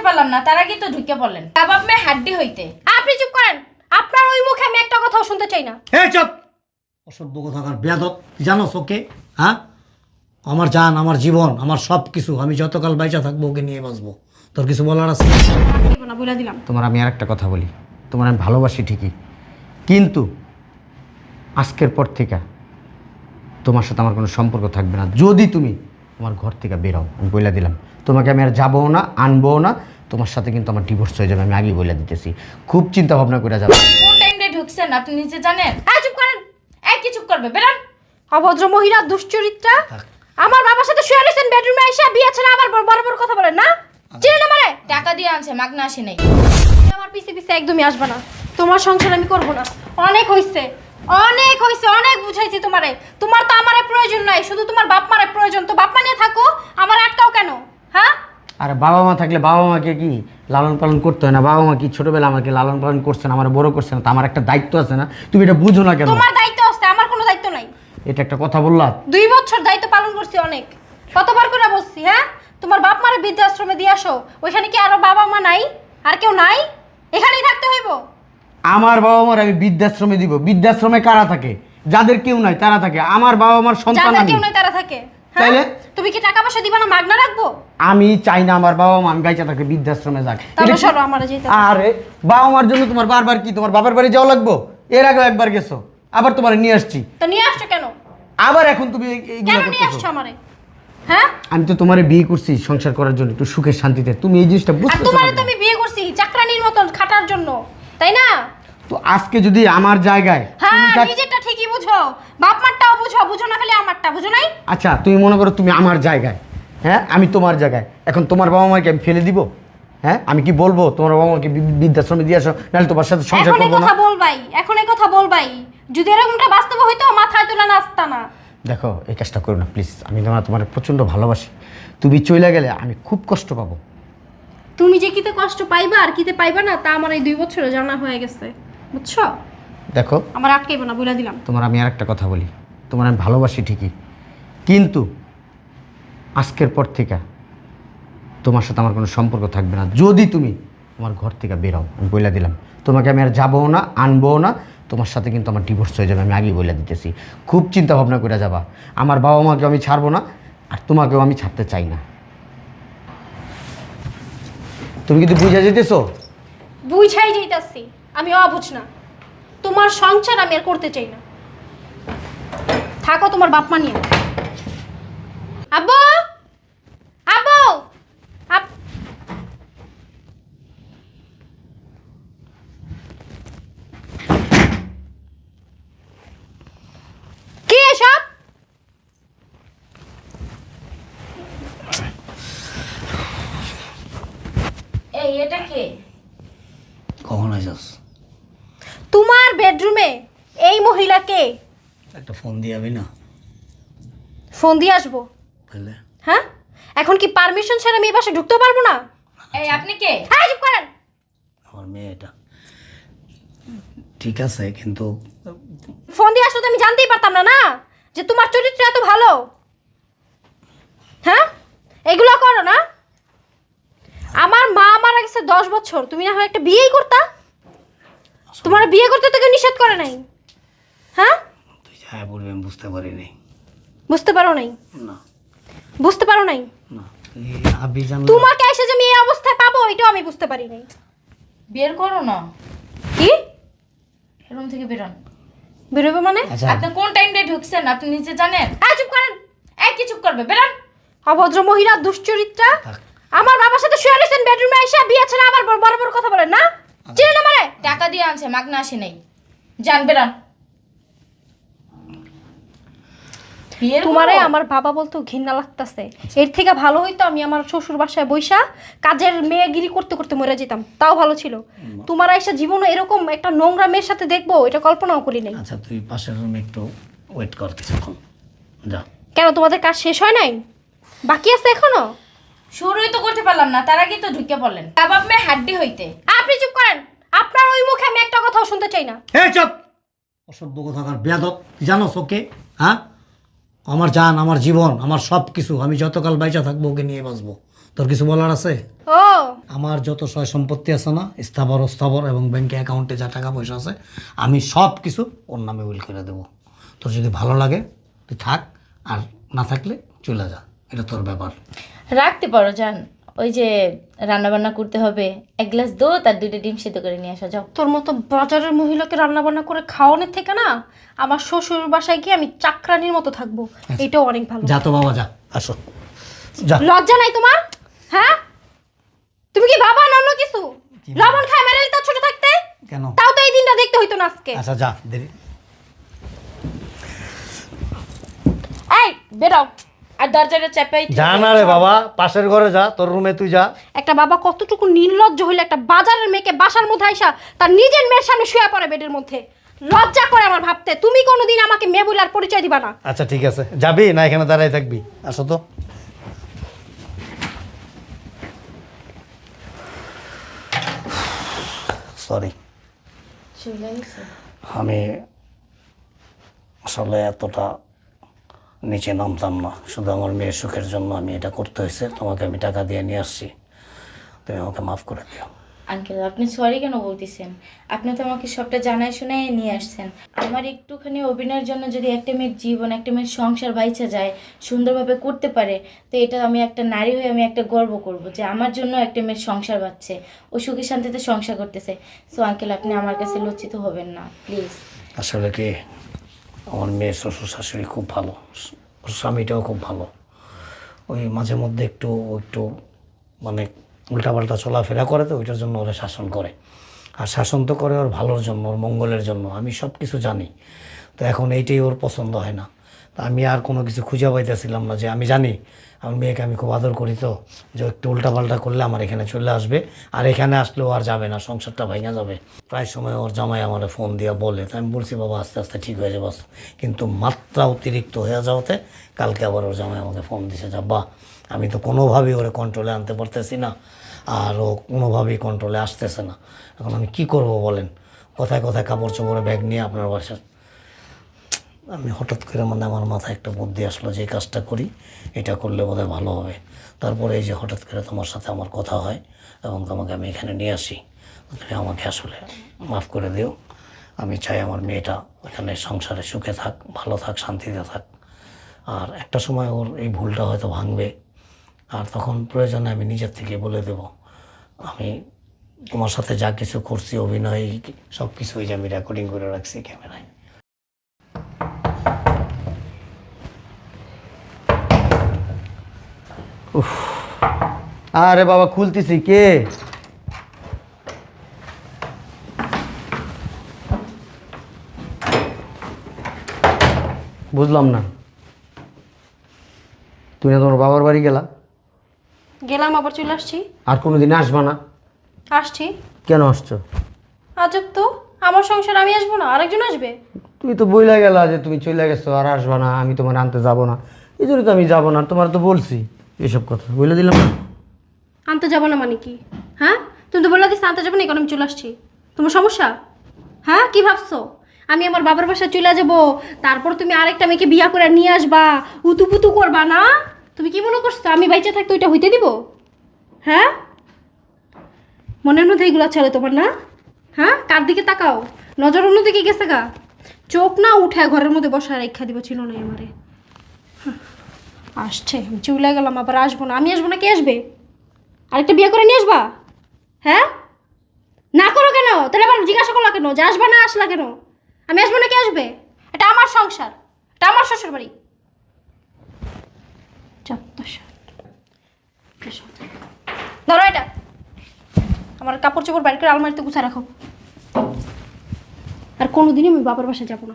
করতে পারলাম না তার আগে তো ঢুকে পড়লেন। কাবাব মে হাড্ডি হইতে। আপনি চুপ করেন আপনার ওই মুখে আমি একটা কথাও শুনতে চাই না। হে চপ! অসভ্য কথাকার বেয়াদব জানো ওকে? হ্যাঁ? আমার জান আমার জীবন আমার সব কিছু আমি যতকাল বাইচা থাকব ওকে নিয়ে বাঁচবো। তোর কিছু বলার আছে? না বলে দিলাম। তোমার আমি আর একটা কথা বলি। তোমার আমি ভালোবাসি ঠিকই। কিন্তু আজকের পর থেকে তোমার সাথে আমার কোনো সম্পর্ক থাকবে না। যদি তুমি আমার ঘর থেকে বেরো আমি বলে দিলাম। তোমাকে আমি আর যাব না আনব না তোমার সাথে কিন্তু আমার ডিভোর্স হয়ে যাবে আমি আগেই বলে দিতেছি। খুব চিন্তা ভাবনা করে যাবে কোন টাইমে ঢুকছেন আপনি নিজে জানেন? হ্যাঁ চুপ করেন। এই কি চুপ করবে? বেরান। অভদ্র মহিলা দুশ্চরিত্রা। আমার বাবার সাথে শুয়ে রয়েছেন বেডরুমে এসে বিয়ে ছেড়ে আবার বড় বড় কথা বলেন না? চিনেন আমারে? টাকা দিয়ে আনছে মাগনা আসি নাই। আমার পিছে পিছে একদমই আসবে না। তোমার সংসার আমি করব না। অনেক হইছে অনেক হইছে অনেক বুঝাইছি তোমারে। তোমার তো আমারে নাই শুধু তোমার বাপ মারে প্রয়োজন। তো বাপ মা নিয়ে থাকো আমার আটকাও কেন? হ্যাঁ? আর বাবা মা থাকলে বাবা মাকে কি লালন পালন করতে হয় না? বাবা মা কি ছোটবেলা আমাকে লালন পালন করছে না আমার বড় করছে না? তো আমার একটা দায়িত্ব আছে না? তুমি এটা বুঝো না কেন? তোমার দায়িত্ব আছে আমার কোনো দায়িত্ব নাই। এটা একটা কথা বললা? দুই বছর দায়িত্ব পালন করছি অনেক। কতবার করে বলছি হ্যাঁ? তোমার বাপ মারে বৃদ্ধাশ্রমে দিয়ে আসো ওইখানে কি আরও বাবা মা নাই? আর কেউ নাই? এখানেই থাকতে হইব? আমার বাবা মার আমি বৃদ্ধাশ্রমে দিব। বৃদ্ধাশ্রমে কারা থাকে? যাদের কেউ নাই তারা থাকে। আমার বাবা মার সন্তান যাদের আমি। কেউ নাই তারা থাকে। হ্যাঁ? তাইলে? তুমি কি টাকা পয়সা দিবা না মাগনা রাখব? আমি চাই না আমার বাবা মা আমি বাইচা থাকে বৃদ্ধাশ্রমে যাক। তাহলে এটা কি- সরো আমার যেতে আরে বাবা মার জন্য তোমার বারবার কি তোমার বাবার বাড়ি যাওয়া লাগবো? এর আগেও একবার গেছো। আবার তোমার নিয়ে আসছি। তো নিয়ে আসছো কেন? আবার এখন তুমি এই- এইগুলো কেন নিয়ে করতেছো। আসছো আমারে? হ্যাঁ? আমি তো তোমার বিয়ে করছি সংসার করার জন্য একটু সুখের শান্তিতে। তুমি এই জিনিসটা আর তোমারে তো আমি বিয়ে করছি চাকরানির মতন খাটার জন্য। তাই না? তো আজকে যদি আমার জায়গায় হ্যাঁ তুমি থাক- নিজেরটা ঠিকই বুঝো। বাপ মারটাও বুঝো বুঝো না খালি আমারটা বুঝো নাই? আচ্ছা তুমি মনে করো তুমি আমার জায়গায়। হ্যাঁ আমি তোমার জায়গায়। এখন তোমার বাবা মাকে আমি ফেলে দিব। হ্যাঁ আমি কি বলব? তোমার বাবা মাকে বি- বৃদ্ধাশ্রমে দিয়ে আসো নাহলে তোমার সাথে সংসার এখন এই করব না। কথা বলবাই এখন এই কথা বলবাই। যদি এরকমটা বাস্তব হইতো মাথায় তোলা নাচতা না। দেখো এই কাজটা করো না প্লিজ আমি তোমার তোমার প্রচণ্ড ভালোবাসি। তুমি চলে গেলে আমি খুব কষ্ট পাবো। তুমি যে কিতে কষ্ট পাইবা আর কিতে পাইবা না তা আমার এই দুই বছরে জানা হয়ে গেছে। বুঝছ? দেখো। আমার আটকাইবো না বলে দিলাম। তোমার আমি আর একটা কথা বলি। তোমার আমি ভালোবাসি ঠিকই। কিন্তু আজকের পর থেকে তোমার সাথে আমার কোনো সম্পর্ক থাকবে না। যদি তুমি আমার ঘর থেকে বেরো আমি বলে দিলাম। তোমাকে আমি আর যাব না আনব না। তোমার সাথে কিন্তু আমার ডিভোর্স হয়ে যাবে আমি আগেই বলে দিতেছি। খুব চিন্তা ভাবনা করে যাবা। আমার বাবা মাকে আমি ছাড়বো না আর তোমাকেও আমি ছাড়তে চাই না। তুমি কিন্তু বুঝা যেতেছো বুঝাই যাইতাছি। আমি অবুঝ না। তোমার সংসার আমি আর করতে চাই না। থাকো তোমার বাপ মা নিয়ে। আব্বু! আব্বু! কি এসব? এই এটা কে? কখন আইসস তোমার বেডরুমে এই মহিলাকে একটা ফোন দিয়ে যাবি না। ফোন দিয়ে আসব। তাহলে হ্যাঁ? এখন কি পারমিশন ছাড়া আমি এই বাসে ঢুকতে পারব না? এই আপনি কে? হ্যাঁ চুপ করেন। আমার মেয়েটা ঠিক আছে কিন্তু ফোন দিয়ে আসলে তো আমি জানতেই পারতাম না না? যে তোমার চরিত্র এত ভালো। হ্যাঁ? এগুলো করো না। আমার মা মারা গেছে দশ বছর তুমি না হয় একটা বিয়েই করতা? তোমার বিয়ে করতে তো কেউ নিষেধ করে নাই। হ্যাঁ? তুই যা বলবি আমি বুঝতে পারিনি। বুঝতে পারো নাই? না। বুঝতে পারো নাই? না এই আবি জান তোমাকে এসে যে আমি এই অবস্থায় পাবো এটাও আমি বুঝতে পারি নাই। বের করো না। কি? রুম থেকে বেরোন। বেরোবে মানে? আচ্ছা। আপনি কোন টাইমে ঢুকছেন? আপনি নিজে জানেন? হ্যাঁ চুপ করেন। এই কি চুপ করবে? বেরান। অভদ্র মহিলা দুশ্চরিত্রা। থাক। আমার বাবার সাথে শুয়ে রয়েছেন বেডরুমে এসে বিয়ে ছেড়ে আবার বড় বড় কথা বলেন না? চিনেন আমারে টাকা দিয়ে আনছে মাগনা আসি নাই। বেরান বিয়ের তোমারে আমার বাবা বলতো ঘৃণা লাগতাছে। এর থেকে ভালো হইতো আমি আমার শ্বশুর বাসায় বইসা কাজের মেয়েগিরি করতে করতে মরে যেতাম। তাও ভালো ছিল। তোমার আইসা জীবনে এরকম একটা নোংরা মেয়ের সাথে দেখব এটা কল্পনাও করি নাই। আচ্ছা তুই পাশের রুমে একটু ওয়েট কর কিছুক্ষণ। যা। কেন তোমাদের কাজ শেষ হয় নাই? বাকি আছে এখনও? শুরুই তো করতে পারলাম না তার আগে তো ঢুকে পড়লেন। কাবাব মে হাড্ডি হইতে। আপনি চুপ করেন আপনার ওই মুখে আমি একটা কথাও শুনতে চাই না। হে চপ! অসভ্য কথাকার বেয়াদব জানো ওকে হ্যাঁ? আমার জান আমার জীবন আমার সব কিছু আমি যতকাল বাইচা থাকব ওকে নিয়ে বাঁচবো। তোর তোর কিছু বলার আছে? ও। আমার যত সয় সম্পত্তি আছে না স্থাবর স্থাবর এবং ব্যাংকে অ্যাকাউন্টে যা টাকা পয়সা আছে আমি সব কিছু ওর নামে উইল করে দেবো। তোর যদি ভালো লাগে তুই থাক আর না থাকলে চলে যা। এটা তোর ব্যাপার। রাখতে পারো জান। ওই যে রান্না বান্না করতে হবে এক গ্লাস দুধ আর দুইটা ডিম সিদ্ধ করে নিয়ে আসা যাও। তোর মতো বাজারের মহিলাকে রান্না বান্না করে খাওয়ানোর থেকে না আমার শ্বশুর বাসায় গিয়ে আমি চাকরানির মতো থাকব। এটাও অনেক ভালো। যা তো বাবা যা আসো। যা। লজ্জা নাই তোমার? হ্যাঁ? তুমি কি বাবা না অন্য কিছু? লবণ খায় মেরে দিতা ছোট থাকতে? কেন? তাও তো এই দিনটা দেখতে হইতো না আজকে। আচ্ছা যা দেরি। এই বেরাও আর দরজাটা চাপাই যা না রে বাবা পাশের ঘরে যা তোর রুমে তুই যা। একটা বাবা কতটুকু নির্লজ্জ হইলে একটা বাজারের মেয়েকে বাসার মধ্যে আইসা তার নিজের মেয়ের সামনে শুয়ে পড়ে বেডের মধ্যে। লজ্জা করে আমার ভাবতে তুমি কোনোদিন আমাকে মেয়ে বলে আর পরিচয় দিবা না। আচ্ছা ঠিক আছে। যাবি না এখানে দাঁড়াই থাকবি? আসো তো। সরি আমি আসলে এতটা নিচে নামতাম না। শুধু আমার মেয়ের সুখের জন্য আমি এটা করতে হয়েছে। তোমাকে আমি টাকা দিয়ে নিয়ে আসছি। তুমি আমাকে মাফ করে দিও। আঙ্কেল আপনি সরি কেন বলতেছেন? আপনি তো আমাকে সবটা জানাই শুনাই নিয়ে আসছেন। আমার একটুখানি অভিনয়ের জন্য যদি একটা মেয়ের জীবন একটা মেয়ের সংসার বাইচা যায় সুন্দরভাবে করতে পারে তো এটা আমি একটা নারী হয়ে আমি একটা গর্ব করব যে আমার জন্য একটা মেয়ের সংসার বাচ্ছে। ও সুখী শান্তিতে সংসার করতেছে। সো আঙ্কেল আপনি আমার কাছে লজ্জিত হবেন না প্লিজ আসলে কি? আমার মেয়ের শ্বশুর শাশুড়ি খুব ভালো। স্বামীটাও খুব ভালো। ওই মাঝে মধ্যে একটু একটু মানে উল্টাপাল্টা চলাফেরা করে তো, ওইটার জন্য ওরা শাসন করে। আর শাসন তো করে ওর ভালোর জন্য, ওর মঙ্গলের জন্য। আমি সব কিছু জানি। তো এখন এইটাই ওর পছন্দ হয় না। আমি আর কোনো কিছু খুঁজে পাইতেছিলাম না যে আমি জানি, আমার মেয়েকে আমি খুব আদর করি তো, যে একটু উল্টাপাল্টা করলে আমার এখানে চলে আসবে, আর এখানে আসলেও আর যাবে না, সংসারটা ভেঙে যাবে। প্রায় সময় ওর জামাই আমার ফোন দিয়ে বলে, তো আমি বলছি বাবা, আস্তে আস্তে ঠিক হয়ে যাবে। কিন্তু মাত্রা অতিরিক্ত হয়ে যাওয়াতে কালকে আবার ওর জামাই আমাকে ফোন দিছে, যা বা আমি তো কোনোভাবেই ওরে কন্ট্রোলে আনতে পারতেছি না, আর ও কোনোভাবেই কন্ট্রোলে আসতেছে না। এখন আমি কি করব বলেন? কোথায় কোথায় কাপড় চোপড়ে ব্যাগ নিয়ে আপনার বাসার আমি হঠাৎ করে মানে আমার মাথায় একটা বুদ্ধি আসলো যে কাজটা করি, এটা করলে বোধহয় ভালো হবে। তারপরে এই যে হঠাৎ করে তোমার সাথে আমার কথা হয় এবং তোমাকে আমি এখানে নিয়ে আসি, তুমি আমাকে আসলে মাফ করে দিও। আমি চাই আমার মেয়েটা এখানে সংসারে সুখে থাক, ভালো থাক, শান্তিতে থাক। আর একটা সময় ওর এই ভুলটা হয়তো ভাঙবে। আর তখন প্রয়োজনে আমি নিজের থেকে বলে দেব, আমি তোমার সাথে যা কিছু করছি, অভিনয় সব কিছুই যে আমি রেকর্ডিং করে রাখছি ক্যামেরায়। আরে বাবা খুলতেছি কে? বুঝলাম না। তুমি না তোমার বাবার বাড়ি গেলা? গেলাম আবার চলে আসছি। আর কোনো দিন আসবা না? আসছি। কেন আসছো? আজব তো আমার সংসার আমি আসব না আরেকজন আসবে। তুমি তো বইলা গেলা যে তুমি চলে গেছো আর আসবা না আমি তোমার আনতে যাব না। এই জন্য তো আমি যাব না তোমার তো বলছি। এসব কথা বলে দিলাম। আনতে যাব না মানে কি? হ্যাঁ? তুমি তো বলে দিস আনতে যাব না এখন আমি চলে আসছি। তোমার সমস্যা? হ্যাঁ? কি ভাবছ? আমি আমার বাবার বাসায় চলে যাব তারপর তুমি আরেকটা মেয়েকে বিয়া করে নিয়ে আসবা উতুপুতু করবা না? তুমি কি মনে করছ? আমি বাইচে থাকতে ওইটা হইতে দিব? হ্যাঁ? মনের মধ্যে এগুলো চলে তোমার না? হ্যাঁ? কার দিকে তাকাও? নজর অন্যদিকে গেছে গা। চোখ না উঠে ঘরের মধ্যে বসা রেখা দিব ছিল না আমারে। হুঁ, আসছে, আমি চলে গেলাম, আবার আসব না। আমি আসব না, কে আসবে? আরেকটা বিয়ে করে নিয়ে আসবা? হ্যাঁ? না করো কেন? তাহলে আবার জিজ্ঞাসা করল কেন? যে আসবা না আসলা কেন? আমি আসব না, কে আসবে? এটা আমার সংসার, এটা আমার শ্বশুর বাড়ি ধরো এটা। আমার কাপড় চোপড় বাইর করে আলমারিতে গুছা রাখো। আর কোনোদিনই আমি বাবার বাসায় যাব না।